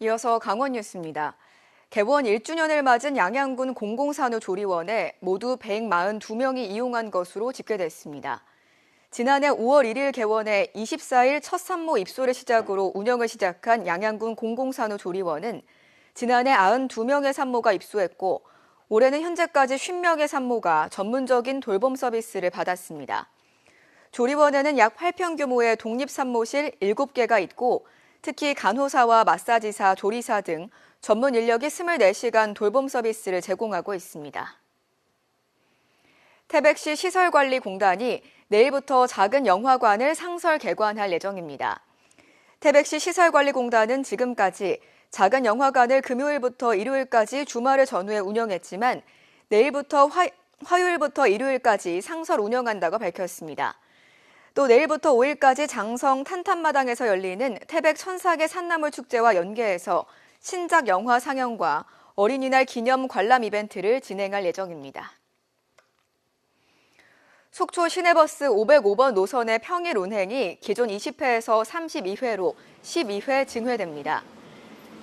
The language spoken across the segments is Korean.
이어서 강원 뉴스입니다. 개원 1주년을 맞은 양양군 공공산후조리원에 모두 142명이 이용한 것으로 집계됐습니다. 지난해 5월 1일 개원해 24일 첫 산모 입소를 시작으로 운영을 시작한 양양군 공공산후조리원은 지난해 92명의 산모가 입소했고 올해는 현재까지 50명의 산모가 전문적인 돌봄 서비스를 받았습니다. 조리원에는 약 8평 규모의 독립산모실 7개가 있고 특히 간호사와 마사지사, 조리사 등 전문 인력이 24시간 돌봄 서비스를 제공하고 있습니다. 태백시 시설관리공단이 내일부터 작은 영화관을 상설 개관할 예정입니다. 태백시 시설관리공단은 지금까지 작은 영화관을 금요일부터 일요일까지 주말을 전후에 운영했지만 내일부터 화, 화요일부터 일요일까지 상설 운영한다고 밝혔습니다. 또 내일부터 5일까지 장성 탄탄마당에서 열리는 태백 천사계 산나물 축제와 연계해서 신작 영화 상영과 어린이날 기념 관람 이벤트를 진행할 예정입니다. 속초 시내버스 505번 노선의 평일 운행이 기존 20회에서 32회로 12회 증회됩니다.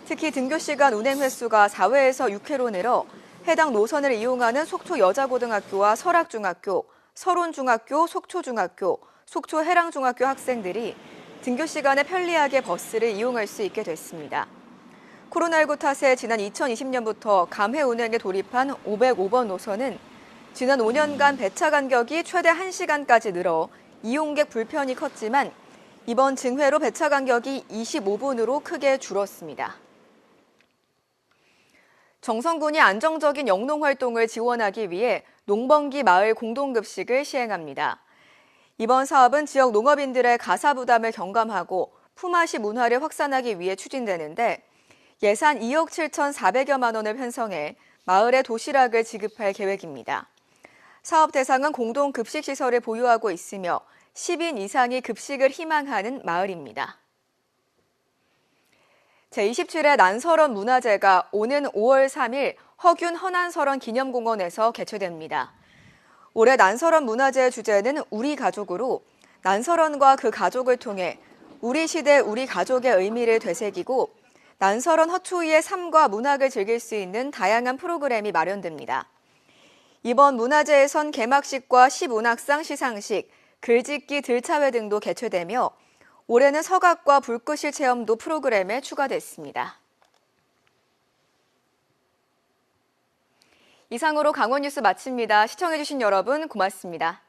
특히 등교 시간 운행 횟수가 4회에서 6회로 늘어 해당 노선을 이용하는 속초 여자고등학교와 설악중학교, 서론중학교, 속초중학교, 속초 해랑중학교 학생들이 등교 시간에 편리하게 버스를 이용할 수 있게 됐습니다. 코로나19 탓에 지난 2020년부터 감회 운행에 돌입한 505번 노선은 지난 5년간 배차 간격이 최대 1시간까지 늘어 이용객 불편이 컸지만 이번 증회로 배차 간격이 25분으로 크게 줄었습니다. 정성군이 안정적인 영농 활동을 지원하기 위해 농번기 마을 공동급식을 시행합니다. 이번 사업은 지역 농업인들의 가사 부담을 경감하고 품앗이 문화를 확산하기 위해 추진되는데 예산 2억 7,400여만 원을 편성해 마을에 도시락을 지급할 계획입니다. 사업 대상은 공동 급식 시설을 보유하고 있으며 10인 이상이 급식을 희망하는 마을입니다. 제27회 난설원 문화제가 오는 5월 3일 허균 허난설원 기념공원에서 개최됩니다. 올해 난설원 문화제의 주제는 우리 가족으로 난설원과 그 가족을 통해 우리 시대 우리 가족의 의미를 되새기고 난설원 허초이의 삶과 문학을 즐길 수 있는 다양한 프로그램이 마련됩니다. 이번 문화제에선 개막식과 시문학상 시상식, 글짓기 들차회 등도 개최되며 올해는 서각과 불꽃실 체험도 프로그램에 추가됐습니다. 이상으로 강원 뉴스 마칩니다. 시청해주신 여러분 고맙습니다.